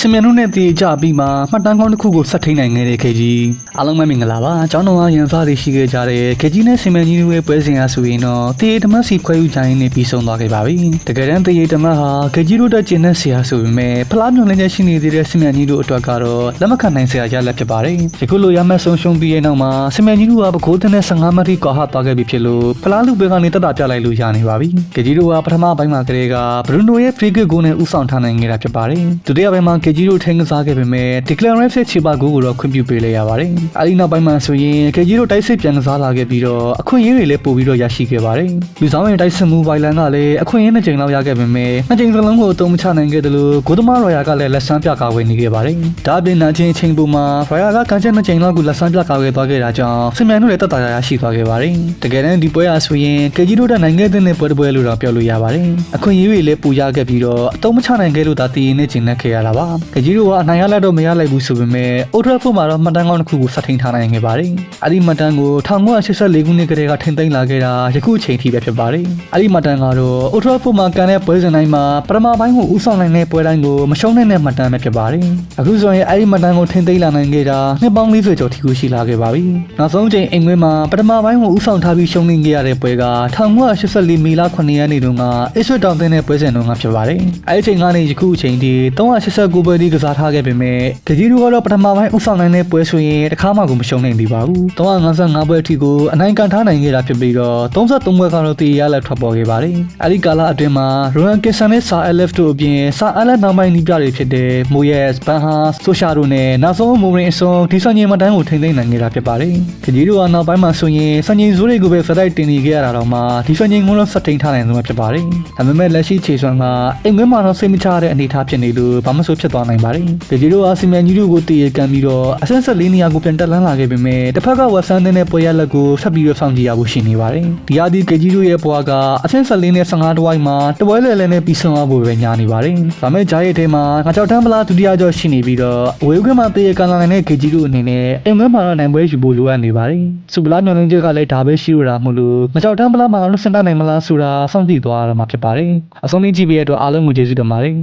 စင်မြန်တို့နဲ့တည်ကြပြီးမှမှတ်တမ်းကောင်းတစ်ခုကိုဆက်ထိန်နိုင်ခဲ့တဲ့ခေကြီးအားလုံးပဲမင်္ဂလာပါကျောင်းတော်ကရန်စားတွေရှိခဲ့ကြတဲ့ခေကြီးနဲ့စင်မြန်ကြီးတို့ရဲ့ပွဲစဉ်အားဆိုရင်တော့တည်ဓမ္မစီခွဲယူကြရင်နဲ့ပြီးဆုံးသွားခဲ့ပါပြီတကယ်တမ်းတည်ဓမ္မဟာခေကြီးတို့တက်ကျင်တဲ့ဆရာဆိုပေမဲ့ဖလားမျိုးလည်းချက်ရှိနေသေးတဲ့စင်မြန်ကြီးတို့အတွက်ကတော့လက်မခံနိုင်ဆရာရလက်ဖြစ်ပါတယ်ယခုလိုရမယ့်ဆုံးရှုံးပြီးရဲ့နောက်မှာစင်မြန်ကြီးတို့ကပကိုးတဲ့နဲ့15မိနစ်ကွာဟသွားခဲ့ပြီဖြစ်လို့ဖလားလူပဲကနေတက်တာပြလိုက်လို့ရနေပါပြီခေကြီးတို့ကပထမပိုင်းမှာကလေးကဘရူနိုရဲ့ free kick ကိုနဲ့ဥဆောင်ထားနိုင်ခဲ့တာဖြစ်ပါတယ်ဒုတိယပိုင်းမှာခေကြီးတို့ထိန်းကစားခဲ့ပေမဲ့ declarative ချေပါဂိုးကိုတော့ခွင့်ပြုပေးလိုက်ရပါတယ်အဲဒီနောက်ပိုင်းမှာဆိုရင်ခေကြီးတို့တိုက်စစ်ပြန်ကစားလာခဲ့ပြီးတော့အခွင့်အရေးတွေလည်းပို့ပြီးတော့ရရှိခဲ့ပါတယ်လူဆောင်ရဲ့တိုက်စစ်မှုဘိုင်လန်ကလည်းအခွင့်အရေးနှစ်ကြိမ်လောက်ရခဲ့ပေမဲ့နှစ်ကြိမ်စလုံးကိုအသုံးမချနိုင်ခဲ့တယ်လို့ဂိုးသမားရော်ယာကလည်းလက်ဆန်းပြကာဝယ်နေခဲ့ပါတယ်ဒါအပြင်နာချင်းချင်းပုံမှာရော်ယာကကန်ချက်နှစ်ကြိမ်လောက်ကိုလက်ဆန်းပြကာဝယ်သွားခဲ့တာကြောင့်စင်မြန်တို့လည်းတက်တာရရှိသွားခဲ့ပါတယ်တကယ်တမ်းဒီပွဲအားဆိုရင်ခေကြီးတို့တက်နိုင်ခဲ့တဲ့ပွဲတစ်ပွဲလို့တော့ပြောလို့ရပါတယ်အခွင့်အရေးတွေလည်းပူရခဲ့ပြီးတော့အသုံးမချနိုင်ခဲ့လို့ဒါတည်ရင်နဲ့ကျင်လက်ခဲ့ရတာပါခေကြီးတို့ကအနိုင်ရလက်တော့မရလိုက်ဘူးဆိုပေမဲ့အိုထရဖို့မှာတော့မှတ်တမ်းကောင်းတစ်ခုကိုဆက်ထိန်ထားနိုင်ခဲ့ပါတယ်အဲ့ဒီမှတ်တမ်းကို1984ခုနှစ်ကတည်းကထိန်သိမ်းလာခဲ့တာယခုအချိန်ထိပဲဖြစ်ပါတယ်အဲ့ဒီမှတ်တမ်းကတော့အိုထရဖို့မှာကန်တဲ့ပွဲစဉ်တိုင်းမှာပထမပိုင်းကိုဥဆောင်နိုင်တဲ့ပွဲတိုင်းကိုမရှုံးနိုင်တဲ့မှတ်တမ်းပဲဖြစ်ပါတယ်အခုဆိုရင်အဲ့ဒီမှတ်တမ်းကိုထိန်သိမ်းလာနိုင်ခဲ့တာနှစ်ပေါင်း40ကျော်ထိကိုရှိလာခဲ့ပါပြီနောက်ဆုံးချိန်အိမ်ခွင်းမှာပထမပိုင်းကိုဥဆောင်ထားပြီးရှုံးနေခဲ့ရတဲ့ပွဲက1984မီလ9ရက်နေ့တုန်းကအစ္စရေးတောင်တင်းတဲ့ပွဲစဉ်တုန်းကဖြစ်ပါတယ်အဲ့ဒီချိန်ကနေယခုအချိန်ထိ389ပွဲဒီကစားထားခဲ့ပေမဲ့ကကြီးတို့ကတော့ပထမပိုင်းဥဆောင်နိုင်တဲ့ပွဲဆိုရင်တစ်ခါမှကိုမရှုံးနိုင်သေးပါဘူး355ပွဲအထိကိုအနိုင်ကန်ထားနိုင်ခဲ့တာဖြစ်ပြီးတော့33ပွဲကတော့တည်ရလက်ထွက်ပေါ်ခဲ့ပါတယ်အဲ့ဒီကာလအတွင်းမှာရိုဟန်ကင်ဆန်နဲ့ဆာအက်လက်ဖ်တို့အပြင်ဆာအက်လက်နောက်ပိုင်းနီးပြတွေဖြစ်တဲ့မိုယက်စ်ဘန်ဟာဆိုရှာတို့နဲ့နောက်ဆုံးမိုရင်အစုံဒီဆန်ကြီးမတန်းကိုထိန်းသိမ်းနိုင်ခဲ့တာဖြစ်ပါတယ်ကကြီးတို့ကနောက်ပိုင်းမှာဆိုရင်ဆန်ကြီးဇိုးတွေကိုပဲဖက်တိုက်တင်နေခဲ့ရတာတော့မှဒီဆန်ကြီးငုံလုံးဆက်ထိန်ထားနိုင်ဆုံးပဲဖြစ်ပါတယ်ဒါပေမဲ့လက်ရှိခြေစွမ်းကအိမ်ခွင်းမှာတော့စိတ်မချတဲ့အနေအထားဖြစ်နေလို့ဘာမှဆိုဖြစ်သွားနိုင်ပါတယ်ကကြီးတို့ကစီမံကြီးတို့ကိုတည်ရကန်ပြီးတော့အဆင့်ဆက်လေးနေရာကိုပြန်တက်လန်းလာခဲ့ပေမဲ့တစ်ဖက်ကဝက်ဆန်တဲ့ပွဲရလက်ကိုဆက်ပြီးတော့စောင့်ကြည့်ရဖို့ရှိနေပါတယ်ဒီအဒီကကြီးတို့ရဲ့ဘွားကအဆင့်ဆက်လေးနဲ့15တဝိုက်မှာတပွဲလဲလဲနဲ့ပြီးဆုံးအောင်ဖို့ပဲညာနေပါတယ်ဒါမဲ့ဂျားရဲ့ထဲမှာငါကြောက်တန်းပလားဒုတိယကျော်ရှိနေပြီးတော့အဝေးခွင့်မှာတည်ရကန်လာနိုင်တဲ့ကကြီးတို့အနေနဲ့အိမ်ခွင်းမှာတော့နိုင်ပွဲယူဖို့လိုအပ်နေပါတယ်စူပလာမျော်လင့်ချက်ကလည်းဒါပဲရှိရတာမို့လို့ငါကြောက်တန်းပလားမှာလွတ်စင်တတ်နိုင်မလားဆိုတာစောင့်ကြည့်သွားရမှာဖြစ်ပါတယ်အဆုံးလေးကြည့်ပြီးရတော့အားလုံးကိုကျေးဇူးတင်ပါတယ်